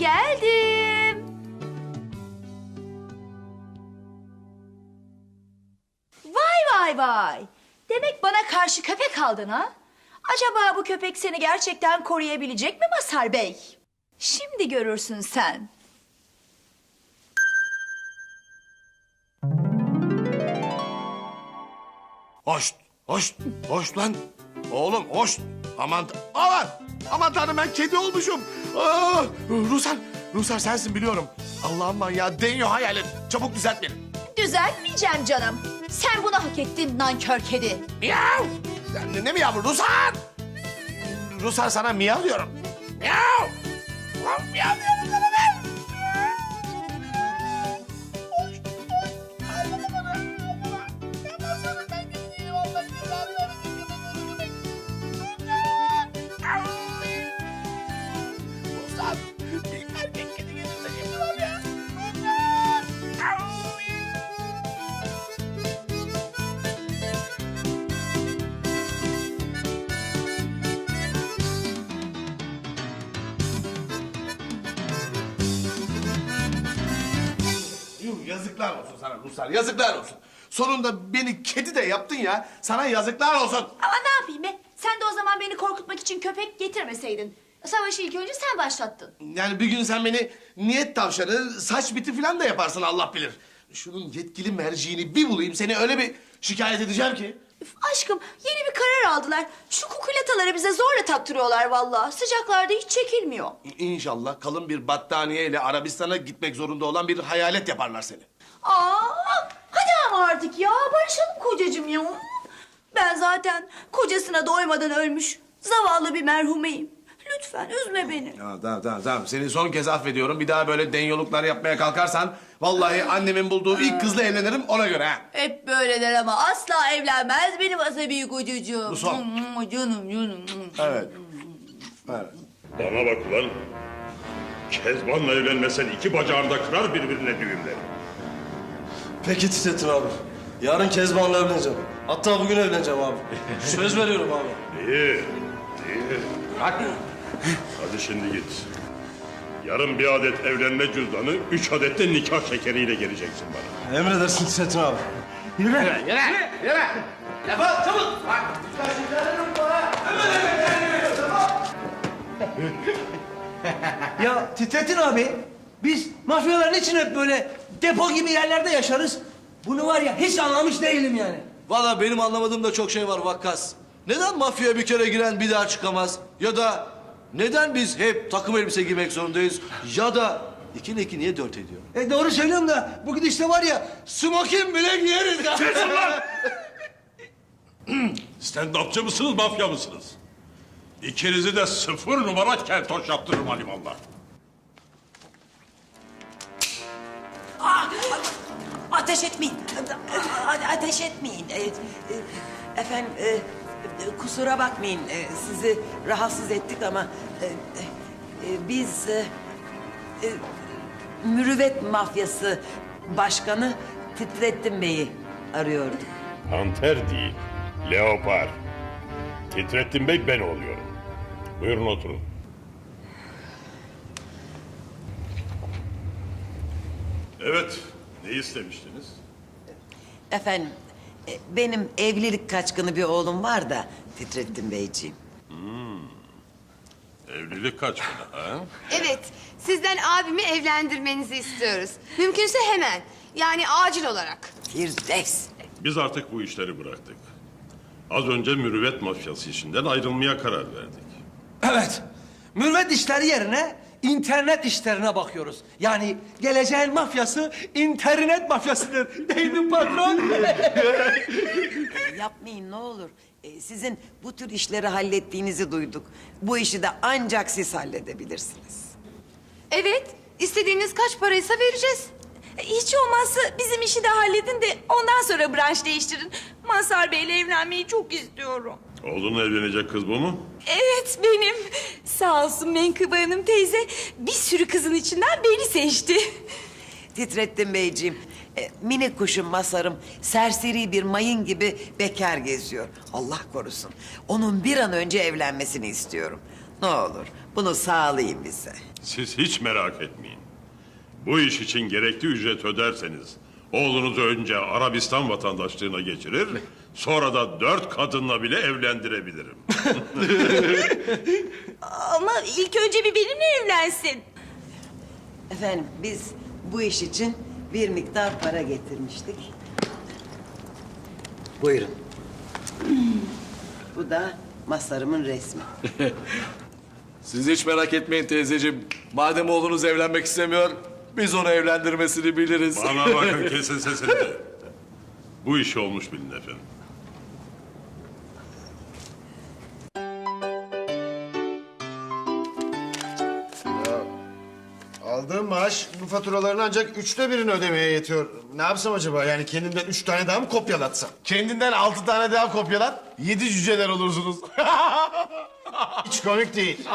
geldim. Vay vay vay. Demek bana karşı köpek aldın ha? Acaba bu köpek seni gerçekten koruyabilecek mi Masar Bey? Şimdi görürsün sen. Hoş, hoş, hoş lan. Oğlum hoş. Aman, aman, aman tanrım ben kedi olmuşum. Aa, Rusar, Rusar sensin biliyorum. Allah'ım ya deniyor hayalet. Çabuk düzelt beni. Düzeltmeyeceğim canım. Sen bunu hak ettin nankör kedi. Miyav. Ya Ne, ne miyav Rusar? Rusar sana miyav diyorum. Miyav. Miyav diyorum yazıklar olsun sana Ruslar yazıklar olsun. Sonunda beni kedi de yaptın ya. Sana yazıklar olsun. Ama ne yapayım be? Sen de o zaman beni korkutmak için köpek getirmeseydin. Savaşı ilk önce sen başlattın. Yani bir gün sen beni niyet tavşanı, saç biti falan da yaparsın Allah bilir. Şunun yetkili merciğini bir bulayım seni öyle bir şikayet edeceğim ki. Üf, aşkım yeni bir karar aldılar. Şu kukulataları bize zorla taktırıyorlar vallahi. Sıcaklarda hiç çekilmiyor. İnşallah kalın bir battaniyeyle Arabistan'a gitmek zorunda olan bir hayalet yaparlar seni. Aa, hadi ama artık ya barışalım kocacığım ya. Ben zaten kocasına doymadan ölmüş zavallı bir merhumeyim. Lütfen üzme beni. Ya tamam tamam tamam seni son kez affediyorum. Bir daha böyle denyoluklar yapmaya kalkarsan vallahi annemin bulduğu ilk kızla evlenirim ona göre ha. Hep böyle der ama asla evlenmez benim asabi kocacığım. Bu son. Hmm, Canım canım. Evet. Evet. Bana bak ulan. Kezban'la evlenmesen iki bacağını da kırar birbirine düğümler. Peki Titrettin abi. Yarın Kezban'la evleneceğim. Hatta bugün evleneceğim abi. Söz veriyorum abi. İyi, iyi. Bak. Hadi şimdi git. Yarın bir adet evlenme cüzdanı, üç adet de nikah şekeriyle geleceksin bana. Emredersin Titrettin abi. Ya Titretin abi, biz mafyaların için hep böyle depo gibi yerlerde yaşarız. Bunu var ya hiç anlamış değilim yani. Valla benim anlamadığım da çok şey var Vakkas. Neden mafyaya bir kere giren bir daha çıkamaz? Ya da neden biz hep takım elbise giymek zorundayız? Ya da iki ile iki niye dört ediyor? E doğru söylüyorum da bu gidişle var ya smokin bile giyeriz. Stand-upçı mısınız, mafya mısınız? İkinizi de sıfır numara keltoş yaptırırım halimallah. Ateş etmeyin. A- Ateş etmeyin. E, e, Efendim e, kusura bakmayın e, sizi rahatsız ettik ama e, e, biz e, e, mürüvvet mafyası başkanı Titrettin Bey'i arıyorduk. Panter değil, leopar. Titrettin Bey ben oluyorum. Buyurun oturun. Evet, ne istemiştiniz? Efendim e, benim evlilik kaçkını bir oğlum var da Titrettin Beyciğim. Evlilik kaç ha? Evet, sizden abimi evlendirmenizi istiyoruz. Mümkünse hemen. Yani acil olarak. Firdevs. Biz artık bu işleri bıraktık. Az önce mürüvvet mafyası işinden ayrılmaya karar verdik. Evet, mürvet işleri yerine internet işlerine bakıyoruz. Yani geleceğin mafyası internet mafyasıdır. Değil mi patron? Yapmayın ne olur. Ee, sizin bu tür işleri hallettiğinizi duyduk. Bu işi de ancak siz halledebilirsiniz. Evet, istediğiniz kaç paraysa vereceğiz. Hiç olmazsa bizim işi de halledin de ondan sonra branş değiştirin. Mazhar Bey'le evlenmeyi çok istiyorum. Oğlunla evlenecek kız bu mu? Evet benim. Sağ olsun Menkıbe Hanım teyze bir sürü kızın içinden beni seçti. Titrettin Beyciğim, e, minik kuşum Masarım serseri bir mayın gibi bekar geziyor. Allah korusun. Onun bir an önce evlenmesini istiyorum. Ne olur bunu sağlayın bize. Siz hiç merak etmeyin. Bu iş için gerekli ücret öderseniz oğlunuzu önce Arabistan vatandaşlığına geçirir, sonra da dört kadınla bile evlendirebilirim. Ama ilk önce bir benimle evlensin. Efendim biz bu iş için bir miktar para getirmiştik. Buyurun. Bu da Masarımın resmi. Siz hiç merak etmeyin teyzeciğim. Madem oğlunuz evlenmek istemiyor, biz onu evlendirmesini biliriz. Bana bakın kesin sesini. Bu iş olmuş bilin efendim. Maaş bu faturaların ancak üçte birini ödemeye yetiyor. Ne yapsam acaba? Yani kendimden üç tane daha mı kopyalatsam? Kendinden altı tane daha kopyalat. Yedi cüceler olursunuz. Hiç komik değil.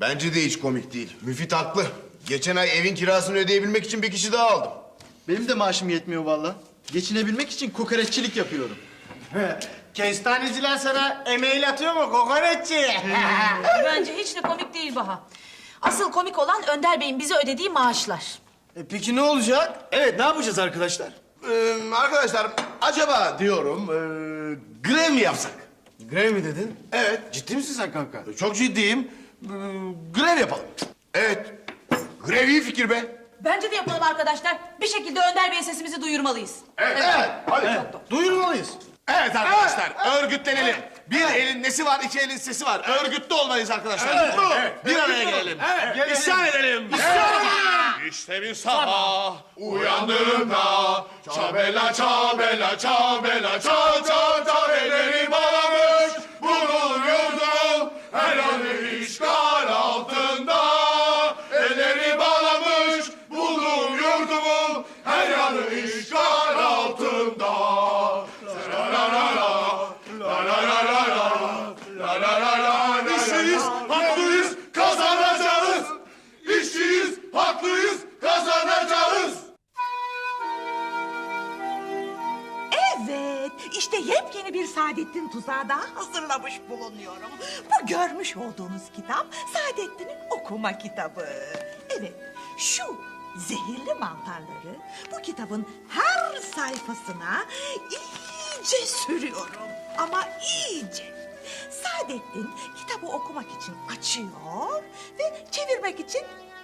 Bence de hiç komik değil. Müfit haklı. Geçen ay evin kirasını ödeyebilmek için bir kişi daha aldım. Benim de maaşım yetmiyor valla. Geçinebilmek için kokoreççilik yapıyorum. Kestaneciler sana e-mail atıyor mu kokoreççi? Bence hiç de komik değil Baha. Asıl komik olan Önder Bey'in bize ödediği maaşlar. E peki ne olacak? Evet ne yapacağız arkadaşlar? Ee, arkadaşlar acaba diyorum ee, grev mi yapsak? Grev mi dedin? Evet. Ciddi misin sen kanka? Çok ciddiyim. Ee, grev yapalım. Evet. Grev iyi fikir be. Bence de yapalım arkadaşlar. Bir şekilde Önder Bey'e sesimizi duyurmalıyız. Evet. evet. Hadi. Duyurmalıyız. Evet arkadaşlar örgütlenelim. Bir elin nesi var, iki elin sesi var. Örgütlü olmalıyız arkadaşlar. Bir araya gelelim. İsyan edelim. İsyan edelim. İşte bir sabah uyandığımda çabela çabela çabela ça ça ça elleri bağlamış İşçiyiz, haklıyız, kazanacağız. İşçiyiz, haklıyız, kazanacağız. Evet, işte yepyeni bir Saadettin tuzağı daha hazırlamış bulunuyorum. Bu görmüş olduğunuz kitap Saadettin'in okuma kitabı. Evet, şu zehirli mantarları bu kitabın her sayfasına iyice sürüyorum. Ama iyice. Saadettin kitabı okumak için açıyor ve çevirmek için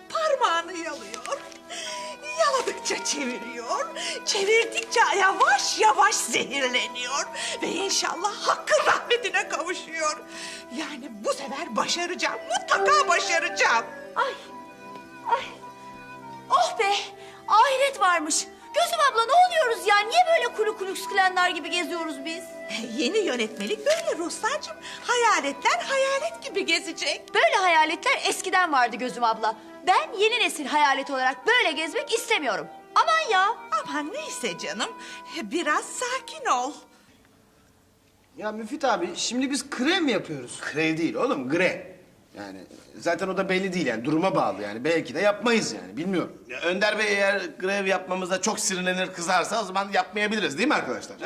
parmağını yalıyor. Yaladıkça çeviriyor, çevirdikçe yavaş yavaş zehirleniyor ve inşallah hakkın rahmetine kavuşuyor. Yani bu sefer başaracağım, mutlaka başaracağım. Ay, ay. Oh be, ahiret varmış. Gözüm abla ne oluyoruz ya? Niye böyle kuru kuru klanlar gibi geziyoruz biz? Yeni yönetmelik böyle Ruslarcığım. Hayaletler hayalet gibi gezecek. Böyle hayaletler eskiden vardı gözüm abla. Ben yeni nesil hayalet olarak böyle gezmek istemiyorum. Aman ya. Aman neyse canım, biraz sakin ol. Ya Müfit abi şimdi biz krem mi yapıyoruz? Grev değil oğlum, grev. Yani zaten o da belli değil yani duruma bağlı yani. Belki de yapmayız yani bilmiyorum. Ya Önder Bey eğer grev yapmamızda çok sinirlenir, kızarsa o zaman yapmayabiliriz değil mi arkadaşlar?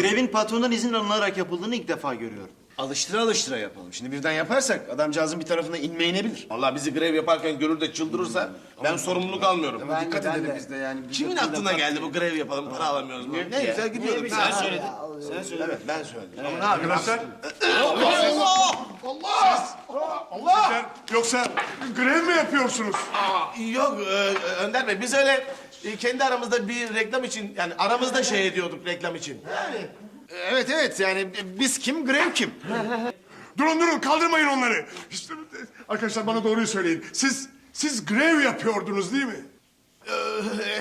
Grevin patrondan izin alınarak yapıldığını ilk defa görüyorum. Alıştıra alıştıra yapalım. Şimdi birden yaparsak adamcağızın bir tarafına inme inebilir. Vallahi bizi grev yaparken görür de çıldırırsa ben sorumluluk almıyorum. Ama dikkat edelim biz de yani. Kimin aklına geldi bu grev yapalım para alamıyoruz mu? Ne güzel gidiyorduk. Sen söyledin. Sen söyle. Evet ben söyledim. Ama ne arkadaşlar? Yoksa grev mi yapıyorsunuz? Yok e, Önder Bey biz öyle e, kendi aramızda bir reklam için yani aramızda şey ediyorduk reklam için. Evet evet yani biz kim grev kim? Durun durun kaldırmayın onları. İşte, arkadaşlar bana doğruyu söyleyin. Siz siz grev yapıyordunuz değil mi? Ee,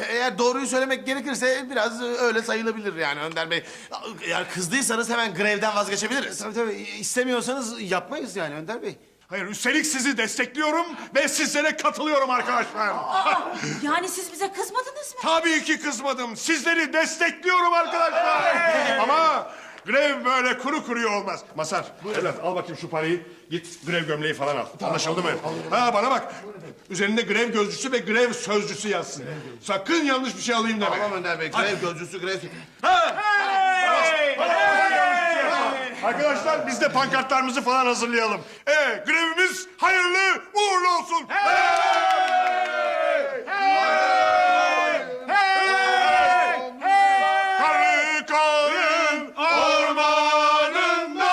Eğer doğruyu söylemek gerekirse biraz öyle sayılabilir yani Önder Bey. Eğer kızdıysanız hemen grevden vazgeçebiliriz. Tabii tabii istemiyorsanız yapmayız yani Önder Bey. Hayır üstelik sizi destekliyorum ve sizlere katılıyorum arkadaşlar. Yani siz bize kızmadınız mı? Tabii ki kızmadım. Sizleri destekliyorum arkadaşlar. Ama grev böyle kuru kuruya olmaz. Masar, evlat al bakayım şu parayı. Git grev gömleği falan al. Anlaşıldı mı? Ha bana bak. Üzerinde grev gözcüsü ve grev sözcüsü yazsın. Sakın yanlış bir şey alayım deme. Tamam Önder Bey grev gözcüsü grev... Ha! Arkadaşlar biz de pankartlarımızı falan hazırlayalım. Ee, grevimiz hayırlı uğurlu olsun. Karı karın ormanında.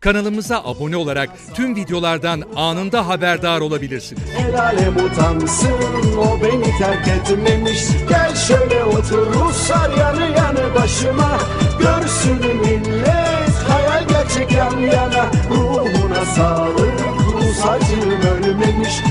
Kanalımıza abone olarak tüm videolardan anında haberdar olabilirsiniz. El alem utansın o beni terk etmemiş Gel şöyle otur Ruslar yanı yanı başıma aşık yana Ruhuna sağlık. Rus acım ölmemiş